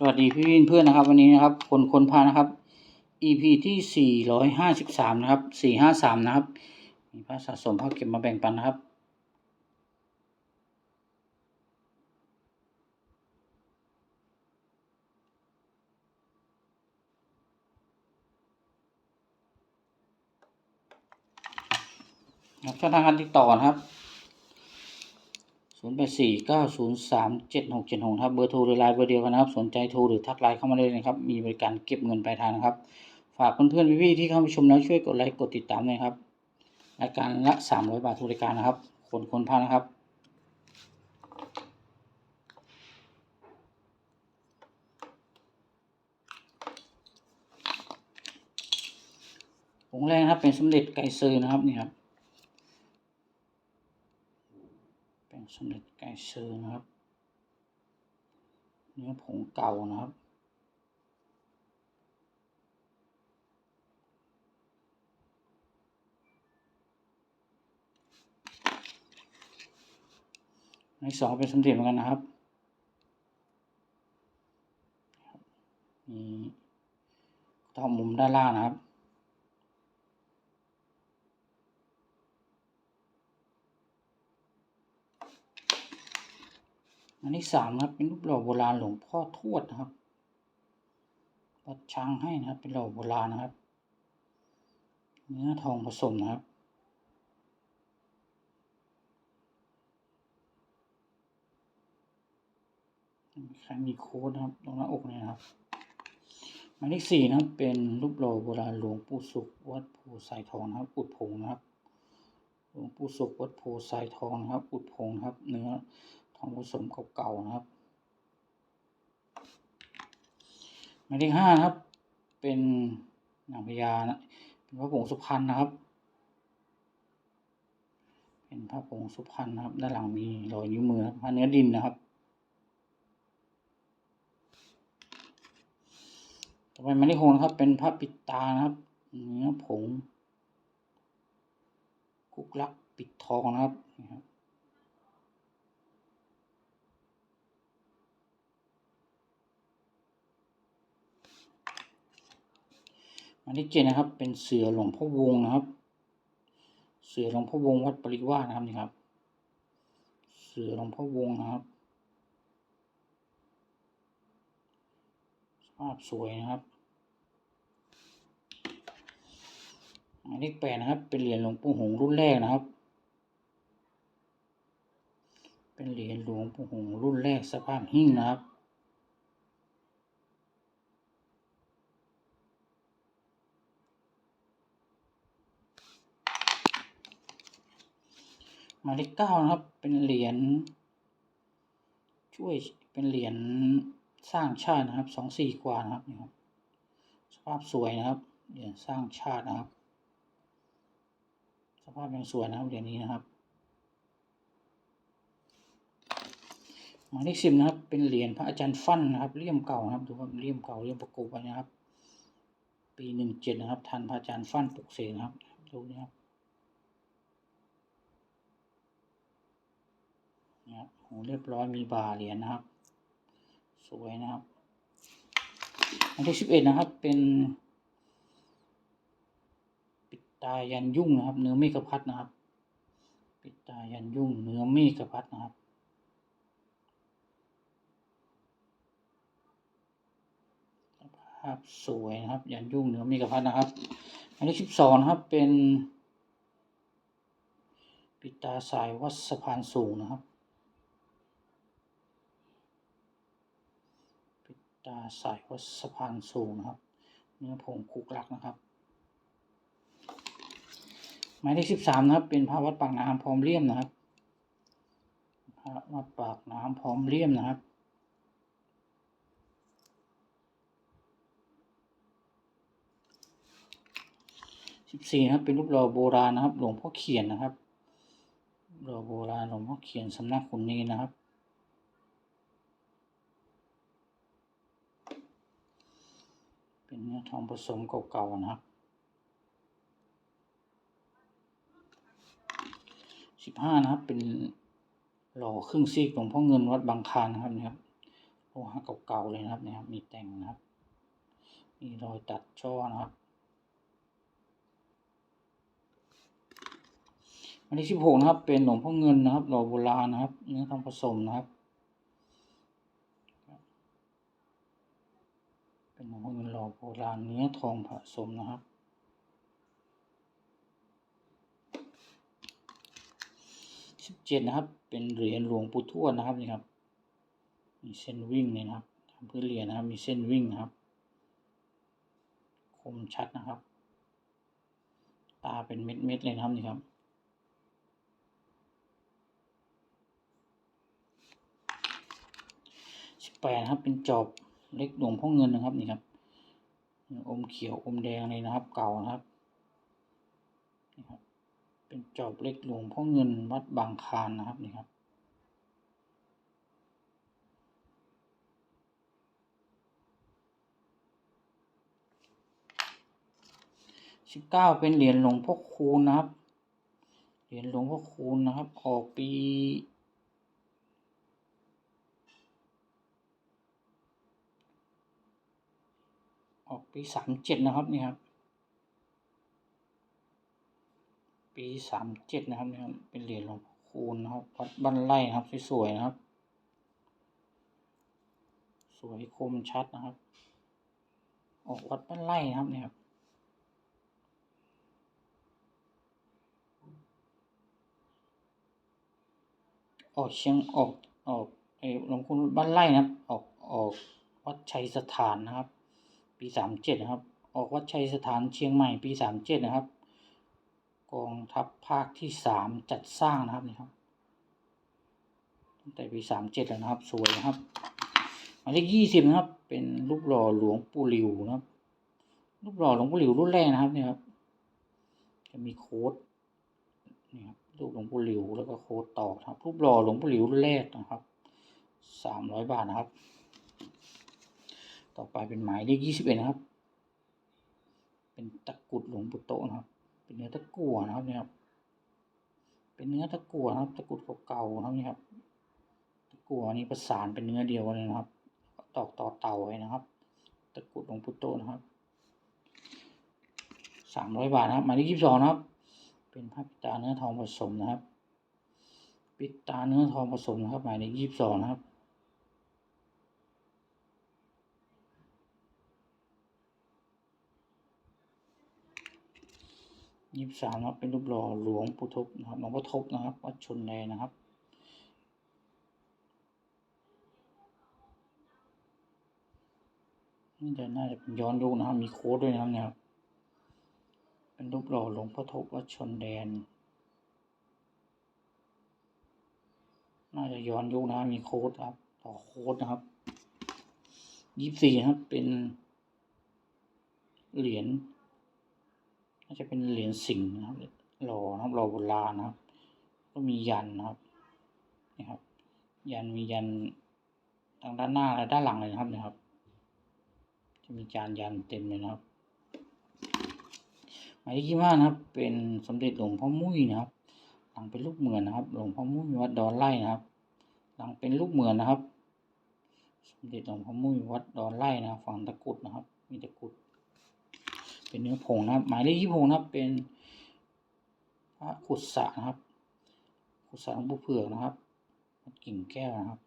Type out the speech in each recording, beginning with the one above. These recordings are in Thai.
สวัสดีพี่เพื่อนๆนะครับ วันนี้นะครับคนคนพานะครับ EP ที่ 453 นะครับ 453 นะครับ มีพระสะสมพระเก็บมาแบ่งปันนะครับ ครับช่องทางการติดต่อนะครับ 0 8 4 9 0 3 7 6 7 6ครับเบอร์โทรหรือไลน์เบอร์เดียวกันนะครับ สนใจโทรหรือทักไลน์เข้ามาได้เลยนะครับ มีบริการเก็บเงินปลายทางนะครับ ฝากเพื่อนๆพี่ๆที่เข้ามาชมแล้วช่วยกดไลค์กดติดตามด้วยครับรายการละ300บาททุกรายการนะครับ คนคนพานะครับผงแรกนะครับเป็นสมเด็จไก่เซอร์นะครับนี่ครับ เป็น สมเด็จไก่เซอร์นะครับ เนื้อผงเก่านะครับ ในสองเป็นสมเด็จเหมือนกันนะครับมีต่อมุมด้านล่างนะครับ อันที่สามนะครับ เป็นรูปหล่อโบราณหลวงพ่อทวดนะครับวัดช้างให้นะครับ เป็นหล่อโบราณนะครับ เนื้อทองผสมนะครับใครมีโค้ดนะครับตรงหน้าอกเนี่ยนะครับหมายเลขสี่นะครับเป็นรูปหล่อโบราณหลวงปู่สุขวัดโพสายทองนะครับ อุดผงนะครับ หลวงปู่สุขวัดโพสายทองนะครับ อุดผงครับ เนื้อ ทองผสมเก่าๆนะครับหมายเลขห้านะครับ เป็นนางพญานะเป็นพระผงสุพรรณนะครับ เป็นพระผงสุพรรณนะครับ ด้านหลังมีรอยนิ้วมือพระเนื้อดินนะครับ ต่อไปหมายเลขหกครับ เป็นพระปิดตานะครับ เนื้อผงกุกลักปิดทองนะครับ นี่ครับหมายเจ็ดนะครับ เป็นเสือหลวงพ่อวงนะครับ เสือหลวงพ่อวงวัดปริวาสนะครับนี่ครับ เสือหลวงพ่อวงนะครับสภาพสวยนะครับหมายเลขแปดนะครับ เป็นเหรียญหลวงปู่หงรุ่นแรกนะครับ เป็นเหรียญหลวงปู่หงรุ่นแรกสภาพหิ้งนะครับ มายเลขเก้านะครับ เป็นเหรียญช่วยเป็นเหรียญสร้างชาตินะครับสองสี่กว่านะครับนี่ครับสภาพสวยนะครับเหรียญสร้างชาตินะครับ สภาพยังสวยนะครับเหรียญนี้นะครับหมายเลขสิบนะครับ เป็นเหรียญพระอาจารย์ฟั่นนะครับเลี่ยมเก่านะครับดูว่าเลี่ยมเก่าเลี่ยมประกบนะครับ ปีหนึ่งเจ็ดนะครับทันพระอาจารย์ฟั่นปลุกเสกนะครับดูนะครับ นะครับโหเรียบร้อยมีบาเหรียญนะครับ สวยนะครับอันที่สิบเอ็ดนะครับ เป็น ปิดตายันยุ่งนะครับ เนื้อเมฆพัดนะครับ ปิดตายันยุ่ง เนื้อเมฆพัดนะครับภาพสวยนะครับ ยันยุ่งเนื้อเมฆพัดนะครับอันที่สิบสองนะครับเป็น ปิดตาสายวัดสะพานสูงนะครับ ปิดตาสายวัดสะพานสูงนะครับ เนื้อผงคุกลักนะครับ หมายเลขสิบสามนะครับ เป็นพระวัดปากน้ำพร้อมเลี่ยมนะครับพระวัดปากน้ำพร้อมเลี่ยมนะครับสิบสี่นะครับเป็นรูปหล่อโบราณนะครับ หลวงพ่อเขียนนะครับหล่อโบราณหลวงพ่อเขียนสำนักขุนนีนะครับ เป็นเนื้อ ทองผสมเก่าๆนะครับสิบห้านะครับ เป็นหล่อครึ่งซีกหลวงพ่อเงินวัดบางคานนะครับนี่ครับโลฮะเก่าๆเลยนะครับนี่ยครับ มีแต่งนะครับ มีรอยตัดช่อนะครับอันที่สิบหกนะครับ เป็นหลวงพ่อเงินนะครับ หล่อโบราณนะครับ เนื้อทองผสมนะครับ เป็นหลวงพ่อเงินหล่อโบราณเนื้อทองผสมนะครับสิบเจ็ดนะครับ เป็นเหรียญหลวงปู่ทวดนะครับนี่ครับ มีเส้นวิ่งเลยนะครับทำเพื้นเหรียญนะครับ มีเส้นวิ่งนะครับ คมชัดนะครับ ตาเป็นเม็ดๆเลยนะครับนี่ครับสิบแปดครับเป็นจอบ เล็กหลวงพ่อเงินนะครับนี่ครับอมเขียวอมแดงเลยนะครับ เก่านะครับนี่ครับ เป็นจอบเล็กหลวงพ่อเงินวัดบางคานนะครับนี่ครับสิบเก้าเป็นเหรียญหลวงพ่อคูณนะครับ เหรียญหลวงพ่อคูณนะครับ ออกปี ออกปีสามเจ็ดนะครับนี่ครับ ปีสามเจ็ดนะครับนี่ครับเป็นเหรียญหลวงพ่อคูณนะครับวัดบ้านไร่นะครับสวยๆนะครับ สวยคมชัดนะครับ ออกวัดบ้านไร่นะครับเนี่ยครับออกเชียงออกออกไอ้หลวงคุณบ้านไร่นะครับ ออกออกวัดชัยสถานนะครับ ปีสามเจ็ดนะครับ ออกวัดชัยสถานเชียงใหม่ปีสามเจ็ดนะครับ กองทัพภาคที่สามจัดสร้างนะครับนี่ครับตั้งแต่ปีสามเจ็ดแล้วนะครับ สวยนะครับหมายเลขยี่สิบนะครับ เป็นรูปหล่อหลวงปู่หลิวนะครับ รูปหล่อหลวงปู่หลิวรุ่นแรกนะครับเนี่ยครับจะมีโค้ดนี่ครับรูปหลวงปู่หลิวแล้วก็โค้ดตอกครับ รูปหล่อหลวงปู่หลิวรุ่นแรกนะครับสามร้อยบาทนะครับ ต่อไปเป็นหมายเลขยี่สิบเอ็ดนะครับ เป็นตะกุดหลวงปู่โตนะครับ เป็นเนื้อตะกั่วนะครับเนี่ยครับเป็นเนื้อตะกั่วนะครับ ตะกุดเก่าๆนะครับนี่ครับตะกั่วนี้ประสานเป็นเนื้อเดียวกันเลยนะครับ ตอกต่อเต่าไว้นะครับ ตะกุดหลวงปู่โตนะครับสามร้อยบาทนะครับ หมายเลขยี่สิบสองนะครับ เป็นพระปิดตาเนื้อทองผสมนะครับ ปิดตาเนื้อทองผสมนะครับ หมายเลขยี่สิบสองนะครับ ยี่สิบสามนะครับ เป็นรูปหล่อหลวงปู่ทบนะครับหลวงพ่อทบนะครับ วัดชนแดนนะครับ นี่จะน่าจะเป็นย้อนยุคนะครับ มีโค้ดด้วยนะครับเนี่ยครับ เป็นรูปหล่อหลวงพ่อทบวัดชนแดน น่าจะย้อนยุคนะครับมีโค้ดครับ ต่อโค้ดนะครับยี่สิบสี่ครับ เป็นเหรียญ น่าจะเป็นเหรียญสิงห์นะครับหล่อนะครับหล่อโบราณนะครับ ก็มียันนะครับนี่ครับ ยันมียันทางด้านหน้าและด้านหลังเลยนะครับนะครับ จะมีจานยันเต็มเลยนะครับหมายเลขยี่ห้านะครับ เป็นสมเด็จหลวงพ่อมุ้ยนะครับ หลังเป็นรูปเหมือนนะครับ หลวงพ่อมุ้ยวัดดอนไร่นะครับ หลังเป็นรูปเหมือนนะครับ สมเด็จหลวงพ่อมุ้ยวัดดอนไร่นะฝั่งตะกุดนะครับ มีตะกุด เป็นเนื้อผงนะครับ หมายเลขยี่หกนะครับ เป็นพระขุดสะนะครับ ขุดสะหลวงปู่เผือกนะครับวัดกิ่งแก้วนะครับ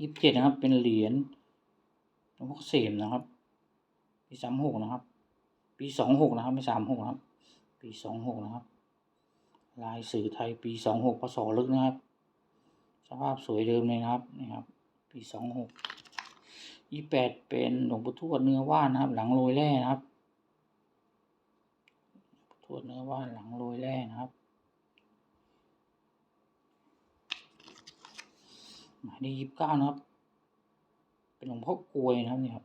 ยี่สิบเจ็ดนะครับ เป็นเหรียญหลวงพ่อเกษมนะครับ ปีสามหกนะครับ ปีสองหกนะครับ ไม่สามหกนะครับ ปีสองหกนะครับ ลายสื่อไทยปีสองหกพศลึกนะครับ สภาพสวยเดิมเลยนะครับนี่ครับ ปีสองหกยี่แปดเป็นหลวงปู่ทวดเนื้อว่านนะครับ หลังโรยแร่นะครับทวดเนื้อว่านหลังโรยแร่นะครับหมายเลขยี่สิบเก้านะครับ เป็นหลวงพ่อกลวยนะครับนี่ครับ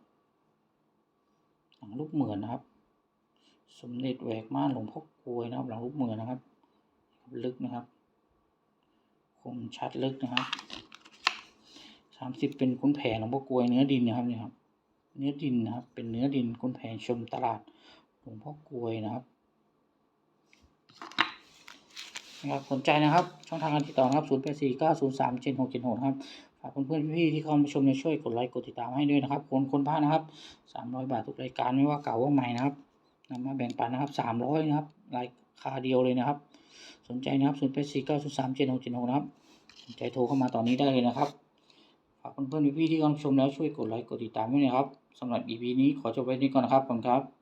หลังลูกเหมือนนะครับ สมเด็จแหวกม่านหลวงพ่อกลวยนะครับ หลังลูกเหมือนนะครับ ลึกนะครับ คมชัดลึกนะครับสามสิบเป็นคุณแผงหลวงพ่อกลวยเนื้อดินนะครับเนี่ยครับ เนื้อดินนะครับ เป็นเนื้อดินคุณแผงชมตลาดหลวงพ่อกลวยนะครับนะครับสนใจนะครับ ช่องทางการติดต่อครับ 0 8 4 9 0 3 7 6 7 6นะครับฝากเพื่อนๆพี่ๆที่เข้ามาชมช่วยกดไลค์กดติดตามให้ด้วยนะครับ คนคนพระนะครับ 300 บาททุกรายการไม่ว่าเก่าว่าใหม่นะครับนำมาแบ่งปันนะครับ 300 นะครับรายคาเดียวเลยนะครับ สนใจนะครับ0 8 4 9 0 3 7 6 7 6นะครับสนใจโทรเข้ามาตอนนี้ได้เลยนะครับฝากเพื่อนๆพี่ๆที่กำลังชมแล้วช่วยกดไลค์กดติดตามด้วยนะครับสำหรับ EP นี้ขอจบไว้นี้ก่อนนะครับขอบคุณครับ